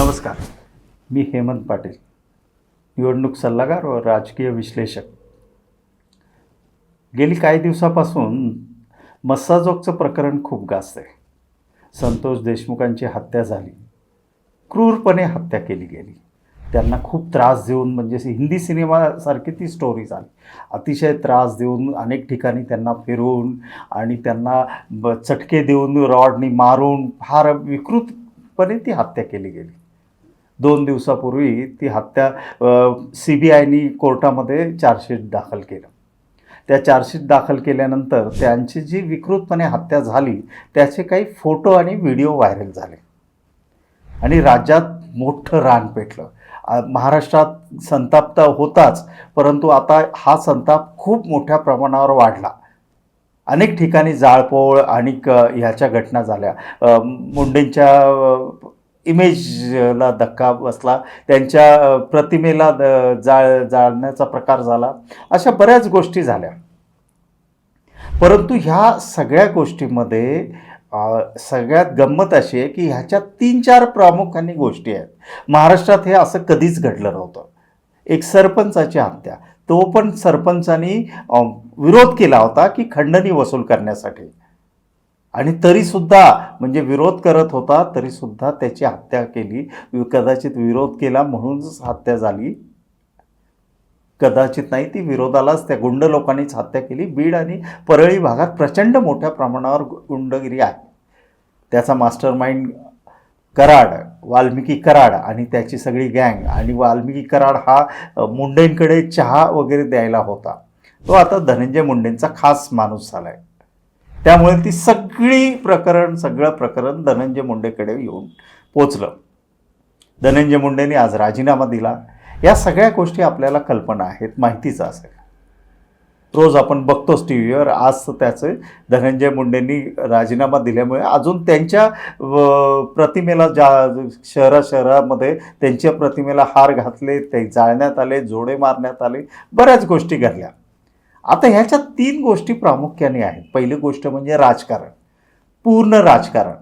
नमस्कार. मी हेमंत पाटील निवडणूक सल्लागार व राजकीय विश्लेषक. गेली काही दिवसापासून मस्साजोगचं प्रकरण खूप गाजत आहे संतोष देशमुखांची हत्या झाली. क्रूरपणे हत्या केली गेली. त्यांना खूप त्रास देऊन म्हणजे हिंदी सिनेमासारखी ती स्टोरी झाली. अतिशय त्रास देऊन अनेक ठिकाणी त्यांना फिरवून आणि त्यांना चटके देऊन रॉडनी मारून फार विकृतपणे ती हत्या केली गेली. दोन दिवसापूर्वी ती हत्या सी बी आयनी कोर्टामध्ये चार्जशीट दाखल केलं. त्या चार्जशीट दाखल केल्यानंतर त्यांची जी विकृतपणे हत्या झाली त्याचे काही फोटो आणि व्हिडिओ व्हायरल झाले. आणि राज्यात मोठं रान पेटलं. महाराष्ट्रात संताप तर होताच परंतु आता हा संताप खूप मोठ्या प्रमाणावर वाढला. अनेक ठिकाणी जाळपोळ आणि क ह्याच्या घटना झाल्या. मुंडेंच्या इमेजला धक्का बसला. त्यांच्या प्रतिमेला जाळ जाळण्याचा प्रकार झाला. अशा बऱ्याच गोष्टी झाल्या. परंतु ह्या सगळ्या गोष्टीमध्ये सगळ्यात गंमत अशी आहे की ह्याच्या तीन चार प्रामुख्याने गोष्टी आहेत. महाराष्ट्रात हे असं कधीच घडलं नव्हतं. एक सरपंचाची हत्या. तो पण सरपंचानी विरोध केला होता की खंडणी वसूल करण्यासाठी. आणि तरीसुद्धा म्हणजे विरोध करत होता तरीसुद्धा त्याची हत्या केली. कदाचित विरोध केला म्हणूनच हत्या झाली. कदाचित नाही ती विरोधालाच त्या गुंड लोकांनीच हत्या केली. बीड आणि परळी भागात प्रचंड मोठ्या प्रमाणावर गुंडगिरी आहे. त्याचा मास्टर माइंड कराड वाल्मिकी कराड आणि त्याची सगळी गँग आणि वाल्मिकी कराड हा मुंडेंकडे चहा वगैरे द्यायला होता. तो आता धनंजय मुंडेंचा खास माणूस झाला आहे त्यामुळे ती सगळी प्रकरण सगळं प्रकरण धनंजय मुंडेकडे येऊन पोचलं. धनंजय मुंडेंनी आज राजीनामा दिला. या सगळ्या गोष्टी आपल्याला कल्पना आहेत माहितीच असेल. रोज आपण बघतोच टी व्हीवर आज त्याचे धनंजय मुंडेंनी राजीनामा दिल्यामुळे अजून त्यांच्या व, प्रतिमेला ज्या शहरा शहरामध्ये त्यांच्या प्रतिमेला हार घातले ते जाळण्यात आले जोडे मारण्यात आले बऱ्याच गोष्टी घडल्या. आता ह्याच्यात तीन गोष्टी प्रामुख्याने आहेत. पहिली गोष्ट म्हणजे राजकारण. पूर्ण राजकारण.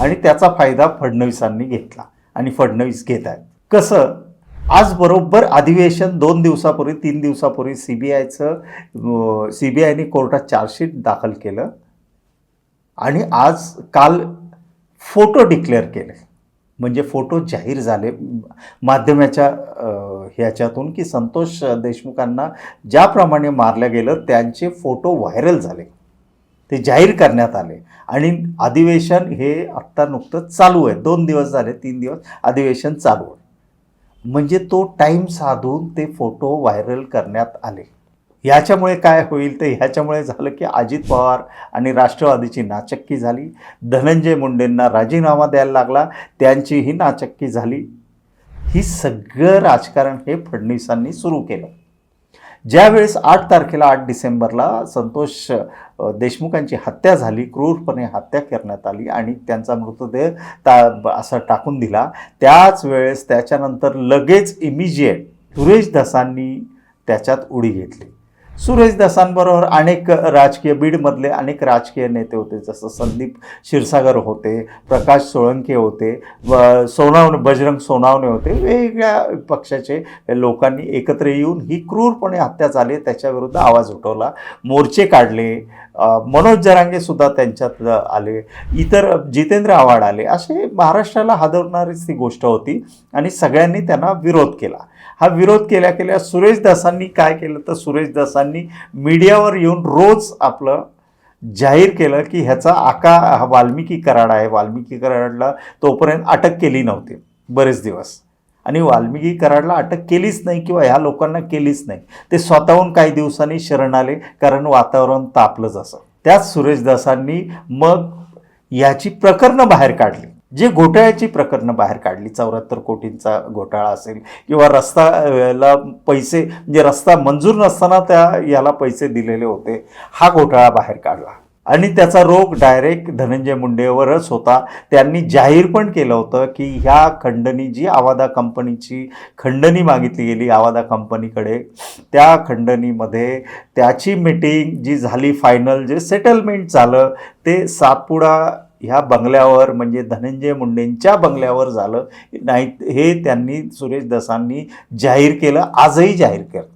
आणि त्याचा फायदा फडणवीसांनी घेतला. आणि फडणवीस घेत आहेत. कसं? आज बरोबर अधिवेशन दोन दिवसापूर्वी तीन दिवसापूर्वी सी बी आयचं सी बी आयने कोर्टात चार्जशीट दाखल केलं. आणि आज काल फोटो डिक्लेअर केले. म्हणजे फोटो जाहीर झाले माध्यमाच्या ह्याच्यातून की संतोष देशमुखांना ज्याप्रमाणे मारलं गेलं त्यांचे फोटो व्हायरल झाले. ते जाहीर करण्यात आले. आणि अधिवेशन हे आत्ता नुकतंच चालू आहे. दोन दिवस झाले तीन दिवस अधिवेशन चालू आहे. म्हणजे तो टाईम साधून ते फोटो व्हायरल करण्यात आले. ह्याच्यामुळे काय होईल तर ह्याच्यामुळे झालं की अजित पवार आणि राष्ट्रवादीची नाचक्की झाली. धनंजय मुंडेंना राजीनामा द्यायला लागला. त्यांचीही नाचक्की झाली. ही सगळं राजकारण हे फडणवीसांनी सुरू केलं. ज्यावेळेस आठ तारखेला आठ डिसेंबरला संतोष देशमुखांची हत्या झाली क्रूरपणे हत्या करण्यात आली आणि त्यांचा मृतदेह ता असा टाकून दिला त्याच वेळेस त्याच्यानंतर लगेच इमिजिएट सुरेश दसांनी त्याच्यात उडी घेतली. सुरेशदासांबरोबर अनेक राजकीय बीडमधले अनेक राजकीय नेते होते जसं संदीप क्षीरसागर होते प्रकाश सोळंके होते व सोनावणे बजरंग सोनावणे होते. वेगवेगळ्या पक्षाचे लोकांनी एकत्र येऊन ही क्रूरपणे हत्या झाली त्याच्याविरुद्ध आवाज उठवला. मोर्चे काढले मनोज जरांगे सुद्धा त्यांच्यात आले. इतर जितेंद्र आव्हाड आले. असे महाराष्ट्राला हादरणारीच ती गोष्ट होती आणि सगळ्यांनी त्यांना विरोध केला. हा विरोध केल्या केल्या सुरेश दासांनी काय केलं? तर सुरेश दासांनी मीडियावर येऊन रोज आपलं जाहीर केलं की ह्याचा आका हा वाल्मिकी कराड आहे. वाल्मिकी कराडला तोपर्यंत अटक केली नव्हती. बरेच दिवस. आणि वाल्मिकी कराडला अटक केलीच नाही किंवा ह्या लोकांना केलीच नाही. ते स्वतःहून काही दिवसांनी शरण आले कारण वातावरण तापलंच असं त्याच सुरेशदासांनी मग याची प्रकरणं बाहेर काढली. जे घोटाळ्याची प्रकरणं बाहेर काढली चौऱ्याहत्तर कोटींचा घोटाळा असेल किंवा रस्ता पैसे म्हणजे रस्ता मंजूर नसताना त्या याला पैसे दिलेले होते हा घोटाळा बाहेर काढला. आणि त्याचा रोग डायरेक्ट धनंजय मुंडेवरच होता. त्यांनी जाहीर पण केलं होतं की ह्या खंडणी जी आवादा कंपनीची खंडणी मागितली गेली आवादा कंपनीकडे त्या खंडणीमध्ये त्याची मीटिंग जी झाली फायनल जे सेटलमेंट झालं ते सातपुडा ह्या बंगल्यावर म्हणजे धनंजय मुंडेंच्या बंगल्यावर झालं. नाही हे त्यांनी सुरेश दसांनी जाहीर केलं आजही जाहीर केलं.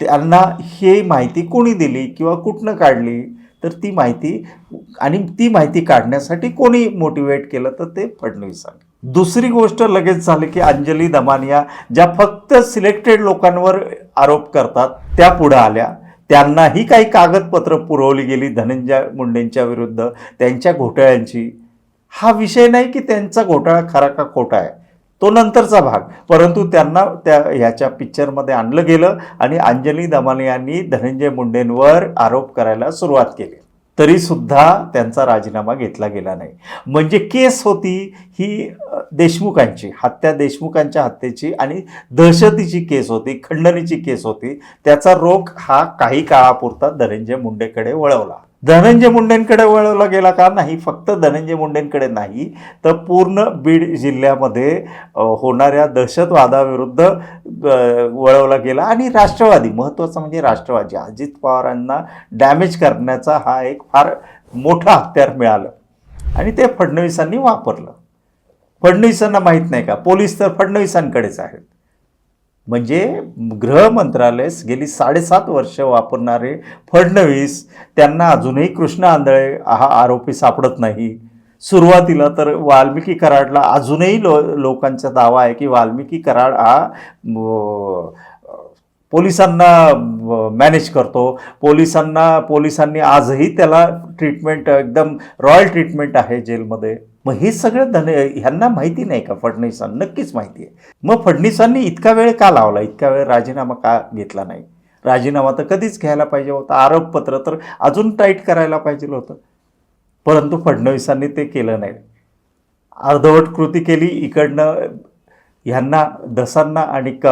त्यांना ही माहिती कोणी दिली किंवा कुठनं काढली? तर ती माहिती आणि ती माहिती काढण्यासाठी कोणी मोटिवेट केलं तर ते फडणवीसांनी दुसरी गोष्ट लगेच झाली की अंजली दमानिया ज्या फक्त सिलेक्टेड लोकांवर आरोप करतात त्या पुढे आल्या. त्यांनाही काही कागदपत्र पुरवली गेली धनंजय मुंडेंच्या विरुद्ध त्यांच्या घोटाळ्यांची. हा विषय नाही की त्यांचा घोटाळा खरा का खोटा आहे. तो नंतरचा भाग. परंतु त्यांना त्या ह्याच्या पिक्चरमध्ये आणलं गेलं आणि अंजली दमाने यांनी धनंजय मुंडेंवर आरोप करायला सुरुवात केली. तरी सुद्धा त्यांचा राजीनामा घेतला गेला नाही. म्हणजे केस होती ही देशमुखांची हत्या देशमुखांच्या हत्येची आणि दहशतीची केस होती खंडणीची केस होती. त्याचा रोख हा काही काळापुरता धनंजय मुंडेकडे वळवला. धनंजय मुंडेंकडे वळवला गेला का नाही? फक्त धनंजय मुंडेंकडे नाही तर पूर्ण बीड जिल्ह्यामध्ये होणाऱ्या दहशतवादाविरुद्ध वळवला गेला. आणि राष्ट्रवादी महत्त्वाचं म्हणजे राष्ट्रवादी. अजित पवारांना डॅमेज करण्याचा हा एक फार मोठा हत्यार मिळालं. आणि ते फडणवीसांनी वापरलं. फडणवीसांना माहीत नाही का? पोलीस तर फडणवीसांकडेच आहेत. म्हणजे गृह मंत्रालय गेली साडेसात वर्ष वापरणारे फडणवीस त्यांना अजूनही कृष्ण आंधळे हा आरोपी सापडत नाही. सुरुवातीला तर वाल्मिकी कराडला अजूनही लो लोकांचा दावा आहे की वाल्मिकी कराड हा पोलिसांना मॅनेज करतो. पोलिसांना पोलिसांनी आजही त्याला ट्रीटमेंट एकदम रॉयल ट्रीटमेंट आहे जेलमध्ये. मग हे सगळं धन ह्यांना माहिती नाही का? फडणवीसांना? नक्कीच माहिती आहे. मग फडणवीसांनी इतका वेळ का लावला? इतका वेळ राजीनामा का घेतला नाही? राजीनामा तर कधीच घ्यायला पाहिजे होता. आरोपपत्र तर अजून टाईट करायला पाहिजे होतं. परंतु फडणवीसांनी ते केलं नाही. अर्धवट कृती केली. इकडनं ह्यांना दसांना आणि क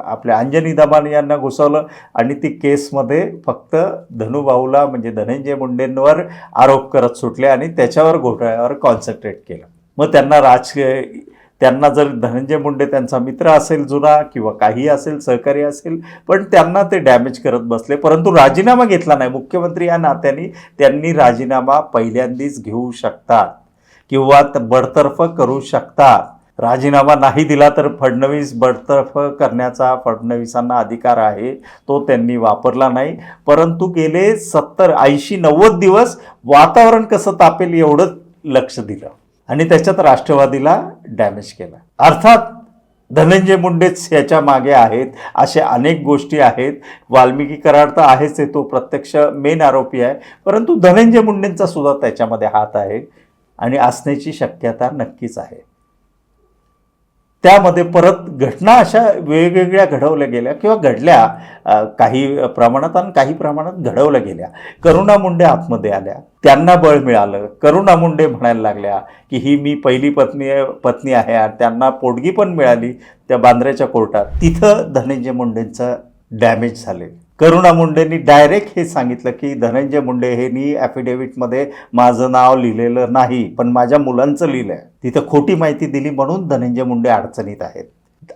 आपल्या अंजनी दमान यांना घुसवलं आणि ती केसमध्ये फक्त धनुभाऊला म्हणजे धनंजय मुंडेंवर आरोप करत सुटले आणि त्याच्यावर घोटाळ्यावर कॉन्सन्ट्रेट केलं. मग त्यांना राजकीय त्यांना जर धनंजय मुंडे त्यांचा मित्र असेल जुना किंवा काही असेल सहकारी असेल पण त्यांना ते डॅमेज करत बसले. परंतु राजीनामा घेतला नाही. मुख्यमंत्री या नात्याने त्यांनी राजीनामा पहिल्यांदीच घेऊ शकतात किंवा बडतर्फ करू शकतात. राजीनामा नाही दिला तर फडणवीस बडतर्फ करण्याचा फडणवीसांना अधिकार आहे तो त्यांनी वापरला नाही. परंतु गेले सत्तर ऐंशी नव्वद दिवस वातावरण कसं तापेल एवढं लक्ष दिलं. आणि त्याच्यात राष्ट्रवादीला डॅमेज केला. अर्थात धनंजय मुंडेच याच्या मागे आहेत अशा अनेक गोष्टी आहेत. वाल्मिकी कराड तर आहेच आहे तो प्रत्यक्ष मेन आरोपी आहे. परंतु धनंजय मुंडेंचा सुद्धा त्याच्यामध्ये हात आहे. आणि असण्याची शक्यता नक्कीच आहे. त्यामध्ये परत घटना अशा वेगवेगळ्या घडवल्या गेल्या किंवा घडल्या काही प्रमाणात आणि काही प्रमाणात घडवल्या गेल्या. करुणा मुंडे आतमध्ये आल्या. त्यांना बळ मिळालं. करुणा मुंडे म्हणायला लागल्या की ही मी पहिली पत्नी पत्नी आहे आणि त्यांना पोटगी पण मिळाली त्या बांद्र्याच्या कोर्टात. तिथं धनंजय मुंडेंचं डॅमेज झाले. करुणा मुंडेंनी डायरेक्ट हे सांगितलं की धनंजय मुंडे हेनी ॲफिडेव्हिटमध्ये माझं नाव लिहिलेलं नाही पण माझ्या मुलांचं लिहिलं आहे तिथं खोटी माहिती दिली म्हणून धनंजय मुंडे अडचणीत आहेत.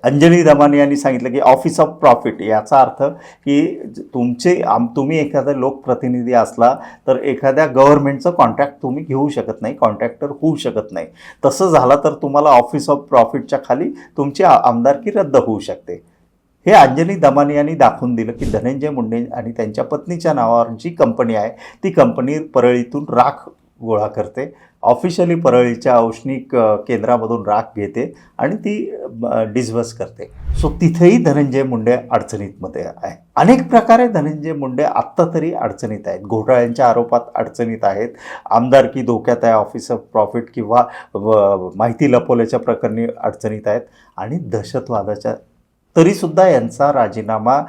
अंजली दमानी यांनी सांगितलं की ऑफिस ऑफ प्रॉफिट याचा अर्थ की तुमचे आम तुम्ही एखादा लोकप्रतिनिधी असला तर एखाद्या गव्हर्नमेंटचं कॉन्ट्रॅक्ट तुम्ही घेऊ शकत नाही कॉन्ट्रॅक्टर होऊ शकत नाही. तसं झालं तर तुम्हाला ऑफिस ऑफ प्रॉफिटच्या खाली तुमची आमदारकी रद्द होऊ शकते. हे अंजली दमानी यांनी दाखवून दिलं की धनंजय मुंडे आणि त्यांच्या पत्नीच्या नावावर जी कंपनी आहे. ती कंपनी परळीतून राख गोळा करते. ऑफिशियली परळीच्या औष्णिक केंद्रामधून राख घेते आणि ती डिस्बर्स करते. सो तिथेही धनंजय मुंडे अडचणीतमध्ये आहे. अनेक प्रकारे धनंजय मुंडे आत्ता तरी अडचणीत आहेत. घोटाळ्यांच्या आरोपात अडचणीत आहेत. आमदारकी धोक्यात आहे ऑफिस ऑफ प्रॉफिट किंवा माहिती लपवल्याच्या प्रकरणी अडचणीत आहेत. आणि दहशतवादाच्या तरीसुद्धा यांचा राजीनामा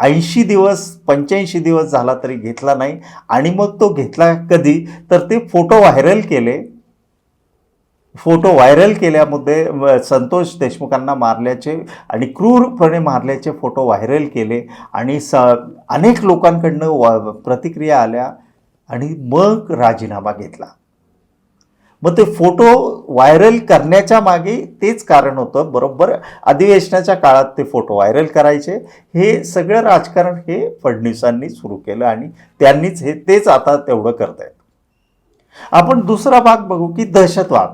ऐंशी दिवस पंच्याऐंशी दिवस झाला तरी घेतला नाही. आणि मग तो घेतला कधी? तर ते फोटो व्हायरल केले. फोटो व्हायरल केल्यामध्ये संतोष देशमुखांना मारल्याचे आणि क्रूरपणे मारल्याचे फोटो व्हायरल केले. आणि स अनेक लोकांकडनं प्रतिक्रिया आल्या आणि मग राजीनामा घेतला. मग ते फोटो व्हायरल करण्याच्या मागे तेच कारण होतं. बरोबर? अधिवेशनाच्या काळात ते फोटो व्हायरल करायचे. हे सगळं राजकारण हे फडणवीसांनी सुरू केलं आणि त्यांनीच हे तेच आता तेवढं करत आहेत आपण दुसरा भाग बघू की दहशतवाद.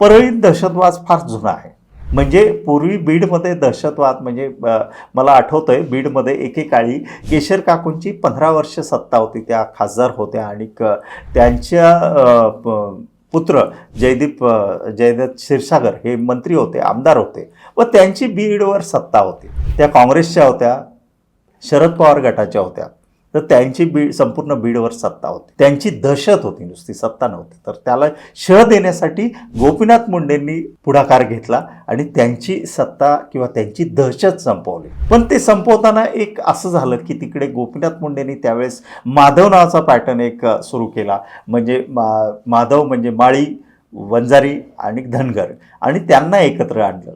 परळीत दहशतवाद फार जुना आहे. म्हणजे पूर्वी बीडमध्ये दहशतवाद म्हणजे मला आठवतं आहे बीडमध्ये एकेकाळी केशर काकूंची पंधरा वर्ष सत्ता होती. त्या खासदार होत्या आणि क त्यांच्या पुत्र जयदीप जयदत्त क्षीरसागर हे मंत्री होते आमदार होते व त्यांची बीडवर सत्ता होती. त्या काँग्रेसच्या होत्या शरद पवार गटाच्या होत्या. तर त्यांची बीड संपूर्ण बीडवर सत्ता होती. त्यांची दहशत होती नुसती सत्ता नव्हती. तर त्याला शह देण्यासाठी गोपीनाथ मुंडेंनी पुढाकार घेतला आणि त्यांची सत्ता किंवा त्यांची दहशत संपवली. पण ते संपवताना एक असं झालं की तिकडे गोपीनाथ मुंडेंनी त्यावेळेस माधव नावाचा पॅटर्न एक सुरू केला. म्हणजे मा माधव म्हणजे माळी वंजारी आणि धनगर. आणि त्यांना एकत्र आणलं.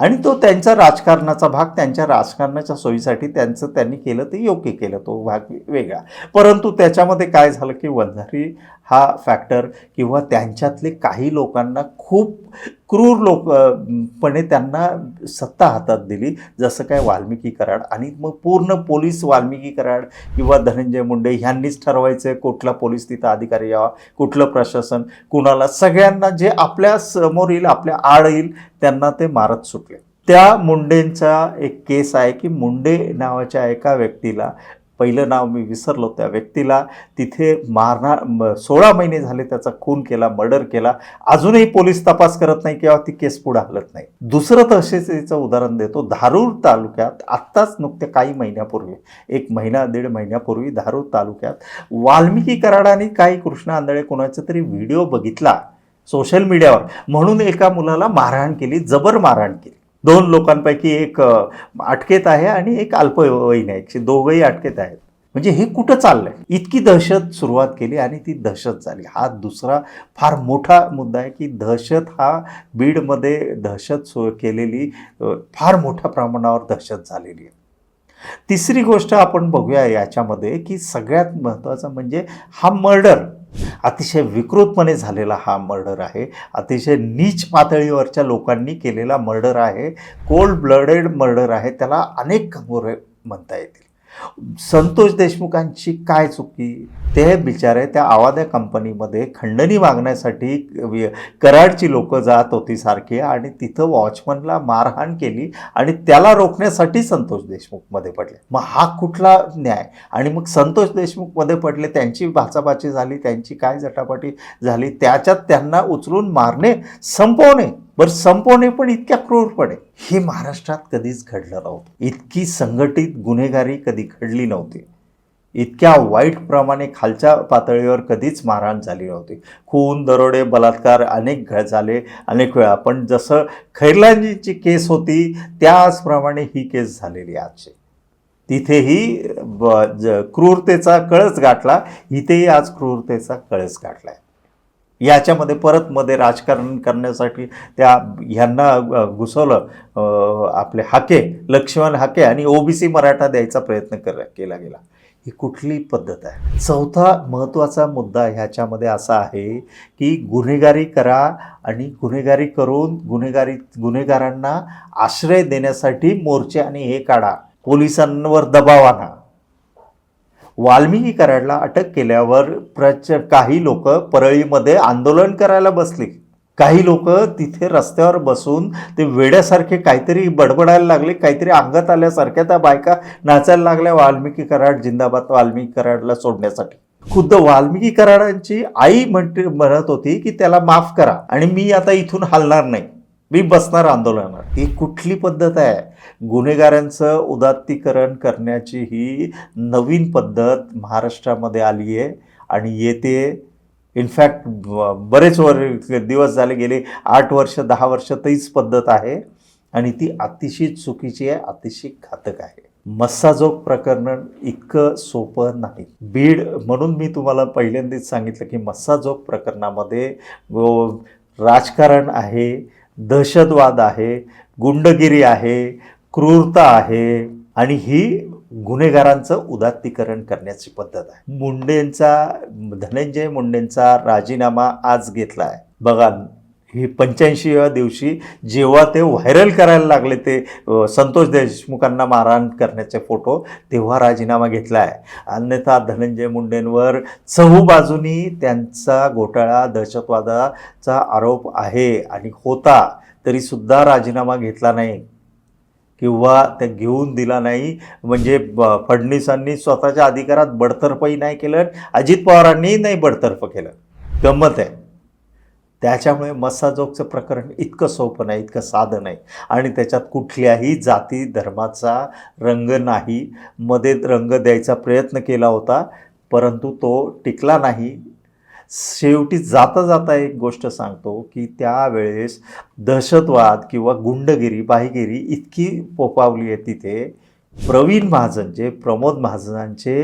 आणि तो त्यांचा राजकारणाचा भाग त्यांच्या राजकारणाच्या सोयीसाठी त्यांचं त्यांनी केलं ते योग्य केलं तो भाग वेगळा. परंतु त्याच्यामध्ये काय झालं की वंजारी हा फॅक्टर किंवा त्यांच्यातले काही लोकांना खूप क्रूर लोक पणे त्यांना सत्ता हातात दिली. जसं काय वाल्मिकी कराड आणि मग पूर्ण पोलीस वाल्मिकी कराड किंवा धनंजय मुंडे ह्यांनीच ठरवायचं कुठला पोलीस तिथं अधिकारी यावा कुठलं प्रशासन कुणाला सगळ्यांना जे आपल्यासमोर येईल आपल्या आड येईल त्यांना ते मारत सुटले. त्या मुंडेंचा एक केस आहे की मुंडे नावाच्या एका व्यक्तीला पहिलं नाव मी विसरलो त्या व्यक्तीला. तिथे मारणार सोळा महिने झाले त्याचा खून केला मर्डर केला. अजूनही पोलीस तपास करत नाही किंवा ती केस पुढे हलत नाही. दुसरं तसेच उदाहरण देतो. धारूर तालुक्यात आत्ताच नुकत्या काही महिन्यापूर्वी एक महिना दीड महिन्यापूर्वी धारूर तालुक्यात वाल्मिकी कराडाने काही कृष्ण आंधळे कोणाचा तरी व्हिडिओ बघितला सोशल मीडियावर. म्हणून एका मुलाला मारहाण केली जबर मारहाण केली. दोन लोकांपैकी एक अटकेत आहे आणि एक अल्पवयीन आहे. एकशे दोघंही अटकेत आहेत. म्हणजे हे कुठं चाललंय? इतकी दहशत सुरुवात केली आणि ती दहशत झाली. हा दुसरा फार मोठा मुद्दा आहे की दहशत हा बीडमध्ये दहशत सु केलेली फार मोठ्या प्रमाणावर दहशत झालेली आहे. तिसरी गोष्ट आपण बघूया याच्यामध्ये की सगळ्यात महत्त्वाचं म्हणजे हा मर्डर. अतिशय विकृतपणे झालेला हा मर्डर आहे. अतिशय नीच पातळीवरच्या लोकांनी केलेला मर्डर आहे. कोल्ड ब्लडेड मर्डर आहे. त्याला अनेक कंगोरे म्हणता येतील. संतोष देशमुखांची काय चुकी? ते बिचारे त्या आवाद्या कंपनीमध्ये खंडणी मागण्यासाठी कराडची लोकं जात होती सारखी आणि तिथं वॉचमनला मारहाण केली आणि त्याला रोखण्यासाठी संतोष देशमुखमध्ये पडले. मग हा कुठला न्याय? आणि मग संतोष देशमुखमध्ये पडले त्यांची भाचाभाची झाली त्यांची काय जटापटी झाली त्याच्यात त्यांना उचलून मारणे संपवणे. बरं संपवणे पण इतक्या क्रूरपणे. हे महाराष्ट्रात कधीच घडलं नव्हतं. इतकी संघटित गुन्हेगारी कधी घडली नव्हती. इतक्या वाईट प्रमाणे खालच्या पातळीवर कधीच मारहाण झाली नव्हती. खून दरोडे बलात्कार अनेक घ झाले अनेक वेळा. पण जसं खैरलांजीची केस होती त्याचप्रमाणे ही केस झालेली आहे आजची. तिथेही ब ज क्रूरतेचा कळस गाठला. इथेही आज क्रूरतेचा कळस गाठला आहे याच्यामध्ये परत मध्ये राजकारण करण्यासाठी त्या ह्यांना घुसवलं आपले हाके लक्ष्मण हाके आणि ओबीसी मराठा द्यायचा प्रयत्न कर केला गेला. ही कुठली पद्धत आहे. चौथा महत्त्वाचा मुद्दा ह्याच्यामध्ये असा आहे की गुन्हेगारी करा आणि गुन्हेगारी करून गुन्हेगारी गुन्हेगारांना आश्रय देण्यासाठी मोर्चे आणि हे काढा. पोलिसांवर दबाव आणा. वाल्मिकी कराडला अटक केल्यावर प्रच काही लोक परळीमध्ये आंदोलन करायला बसली. काही लोक तिथे रस्त्यावर बसून ते वेड्यासारखे काहीतरी बडबडायला लागले काहीतरी अंगात आल्यासारख्या त्या बायका नाचायला लागल्या वाल्मिकी कराड जिंदाबाद वाल्मिकी कराडला सोडण्यासाठी. खुद्द वाल्मिकी कराडांची आई म्हणते म्हणत होती की त्याला माफ करा आणि मी आता इथून हलणार नाही. मी बसणार आंदोलनात. ही कुठली पद्धत आहे? गुन्हेगारांचं उदात्तीकरण करण्याची ही नवीन पद्धत महाराष्ट्रामध्ये आली आहे आणि येते. इनफॅक्ट बरेच वर दिवस झाले गेले आठ वर्ष दहा वर्ष तीच पद्धत आहे. आणि ती अतिशय चुकीची आहे अतिशय घातक आहे. मस्साजोग प्रकरण इतकं सोपं नाही. बीड म्हणून मी तुम्हाला पहिल्यांदाच सांगितलं की मस्साजोग प्रकरणामध्ये राजकारण आहे दहशतवाद आहे गुंडगिरी आहे क्रूरता आहे. आणि ही गुन्हेगारांचं उदात्तीकरण करण्याची पद्धत आहे. मुंडेंचा धनंजय मुंडेंचा राजीनामा आज घेतला आहे बघा ही पंच्याऐंशीव्या दिवशी जेव्हा ते व्हायरल करायला लागले ते संतोष देशमुखांना मारहाण करण्याचे फोटो तेव्हा राजीनामा घेतला आहे अन्यथा धनंजय मुंडेंवर चहू बाजूनी त्यांचा घोटाळा दहशतवादाचा आरोप आहे आणि होता तरीसुद्धा राजीनामा घेतला नाही. किंवा ते घेऊन दिला नाही. म्हणजे ब- फडणवीसांनी स्वतःच्या अधिकारात बडतर्फही नाही केलं अजित पवारांनीही नाही बडतर्फ केलं. गंमत आहे. त्याच्यामुळे मस्साजोगचं प्रकरण इतकं सोपं नाही इतकं साधं नाही. आणि त्याच्यात कुठल्याही जाती धर्माचा रंग नाही. मध्ये रंग द्यायचा प्रयत्न केला होता परंतु तो टिकला नाही. शेवटी जाता जाता एक गोष्ट सांगतो की त्यावेळेस दहशतवाद किंवा गुंडगिरी बाहीगिरी इतकी पोपावली आहे तिथे. प्रवीण महाजन जे प्रमोद महाजनांचे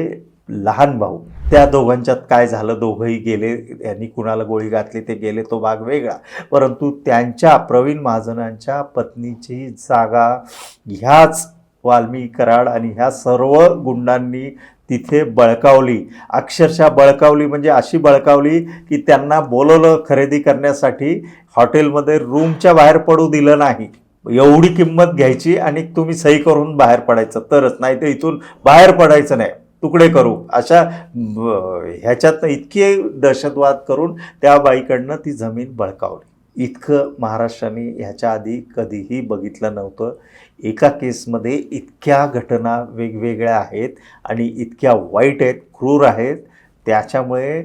लहान भाऊ त्या दोघांच्यात काय झालं? दोघंही गेले यांनी कुणाला गोळी घातली? ते गेले तो भाग वेगळा. परंतु त्यांच्या प्रवीण महाजनांच्या पत्नीची जागा ह्याच वाल्मी कराड आणि ह्या सर्व गुंडांनी तिथे बळकावली. अक्षरशः बळकावली म्हणजे अशी बळकावली की त्यांना बोलवलं खरेदी करण्यासाठी हॉटेलमध्ये रूमच्या बाहेर पडू दिलं नाही. एवढी किंमत घ्यायची आणि तुम्ही सही करून बाहेर पडायचं. तरच नाही तर इथून बाहेर पडायचं नाही. तुकडे करू. अशा ह्याच्यात इतकी इतके दहशतवाद करून त्या बाईकडनं ती जमीन बळकावली. इतकं महाराष्ट्राने ह्याच्या आधी कधीही बघितलं नव्हतं. एका केसमध्ये इतक्या घटना वेगवेगळ्या आहेत आणि इतक्या वाईट आहेत क्रूर आहेत त्याच्यामुळे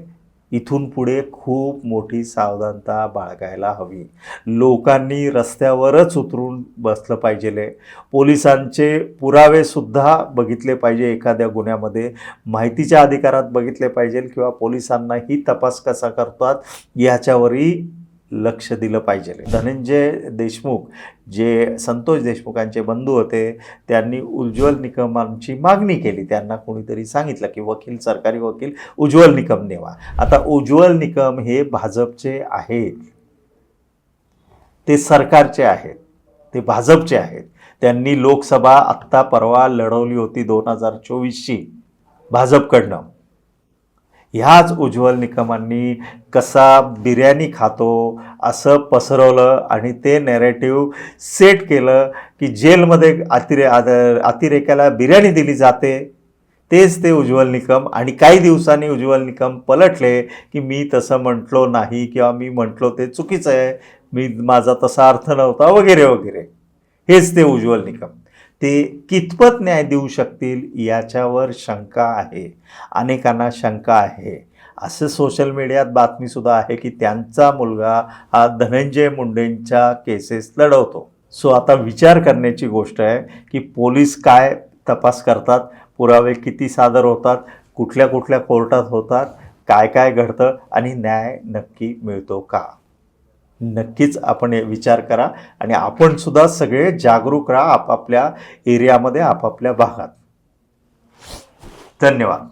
इथून पुढे खूप मोठी सावधानता बाळगायला हवी. लोकांनी रस्त्यावरच उतरून बसलं पाहिजे पोलिसांचे पुरावेसुद्धा बघितले पाहिजे एखाद्या गुन्ह्यामध्ये. माहितीच्या अधिकारात बघितले पाहिजे किंवा पोलिसांनाही तपास कसा करतात याच्यावरही लक्ष दिलं पाहिजे. धनंजय देशमुख जे संतोष देशमुखांचे बंधू होते त्यांनी उज्ज्वल निकमांची मागणी केली. त्यांना कोणीतरी सांगितलं की वकील सरकारी वकील उज्ज्वल निकम नेवा. आता उज्ज्वल निकम हे भाजपचे आहेत ते सरकारचे आहेत. ते भाजपचे आहेत. त्यांनी लोकसभा आत्ता परवा लढवली होती दोन हजार चोवीसची. भाजपकडनं. ह्याच उज्ज्वल निकमांनी कसा बिर्याणी खातो असं पसरवलं आणि ते नॅरेटिव्ह सेट केलं की जेलमध्ये अतिरे आद- अतिरेक्याला बिर्याणी दिली जाते. तेच ते उज्ज्वल निकम आणि काही दिवसांनी उज्ज्वल निकम पलटले की मी तसं म्हटलो नाही किंवा मी म्हटलो ते चुकीचं आहे. मी माझा तसा अर्थ नव्हता वगैरे वगैरे. हेच ते उज्ज्वल निकम. ते कितपत न्याय देऊ शकतील याच्यावर शंका आहे. अनेकांना शंका आहे. असं सोशल मीडियात बातमीसुद्धा आहे की त्यांचा मुलगा हा धनंजय मुंडेंच्या केसेस लढवतो. सो आता विचार करण्याची गोष्ट आहे की पोलीस काय तपास करतात पुरावे किती सादर होतात कुठल्या कुठल्या कोर्टात होतात काय काय घडतं आणि न्याय नक्की मिळतो का? नक्कीच आपण हे विचार करा आणि आपण सुद्धा सगळे जागरूक राहा आपापल्या एरियामध्ये आपापल्या भागात. धन्यवाद.